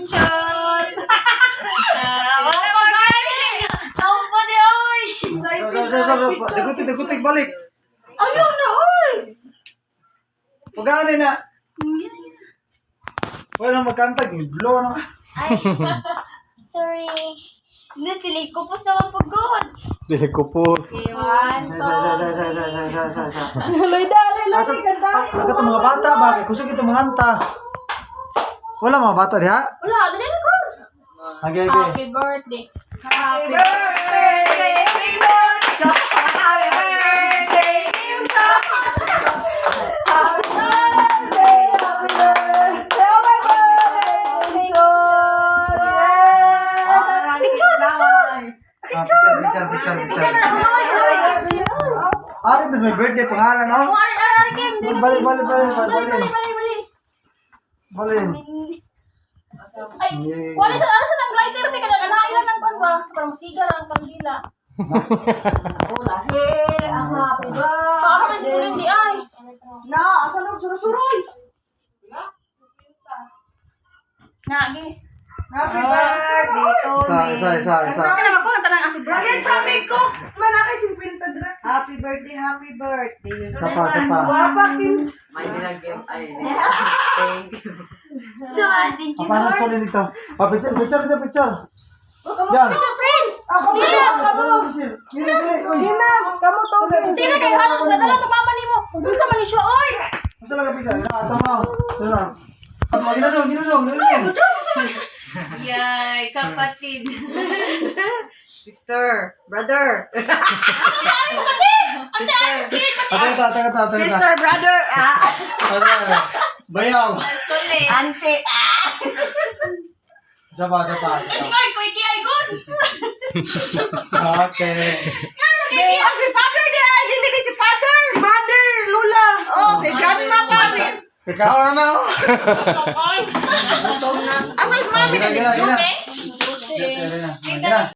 Ah, Wala mo galing. Pa di oy. So, so, dagutik, dagutik, balik. Ayaw na oy. Pagkali na. Wala magkantag, blow na. Ay. Sorry. Hindi, tili ko po sa mga pagod. Dili ko po. Iwan Sa, po. sa, sa, sa, sa, sa, sa, sa, sa. Loy dali, agad ang mga bata, bagay. Kusog ito mga anta. Wala mga bata diha? Wala, dali na ko. Okay, okay. Happy birthday. Happy birthday. Happy birthday. Happy birthday. Happy birthday. Happy birthday. Oh my birthday. Picture, picture. Ah, picture, picture, picture, Picture na. picture. Ah, ito may birthday pangalan, no? Kung ari ari ari game. Balik, balik, balik, balik, Balik, balik. balik, balik, balik. Balin. Ay, wala sa ano sa nang glider di kada na ilan nang kon ba para musiga lang kandila. Hey, ang happy ba birthday. sulit di ay? Na, asa nang surusuroy? Nagi. Happy birthday, Tony. Sa, sa, sa, sa. Kana ba ko ang tanang happy birthday? Ayan, sabi ko, manakay si Pinta Dra. Happy birthday, happy birthday. Sa pa, sa pa. Wapa, Kim. May nilagyan. Ay, thank you. So, ah, thank you. Ah, paano Lord. solid ito? Ah, picture, picture, ito, picture. Yan. Prince! Ako, Sino? ako. Gini, uy. Sina, kamu Tony. Sino kay Harold? Nadala to mama nimo. Kung sa man ni siya, oy! Ina, ito mo. Ito na. At mo, ginadong, ginadong, ginadong. Yay, kapatid. Sister, brother. Ano mo kati? Ang daan, skit, Ata, ata, ata, ata, ata. Sister, brother. Ah, Ata, Bayaw. Auntie. Ah. Isa pa, isa pa, isa pa. Okay. Hey, oh, si father di ay, dili kay si father. Mother, lula. Oh, si grandma pa. Si... Ikaw na na. oh. Gutom na. Asa si mami na gina, gina. eh? Gina, gina. Gina.